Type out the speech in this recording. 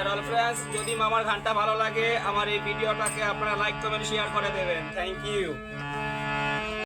Deer all friends যদি মামার গানটা ভালো লাগে, আমার এই ভিডিওটাকে আপনারা লাইক কমেন্ট শেয়ার করে দেবেন। Thank you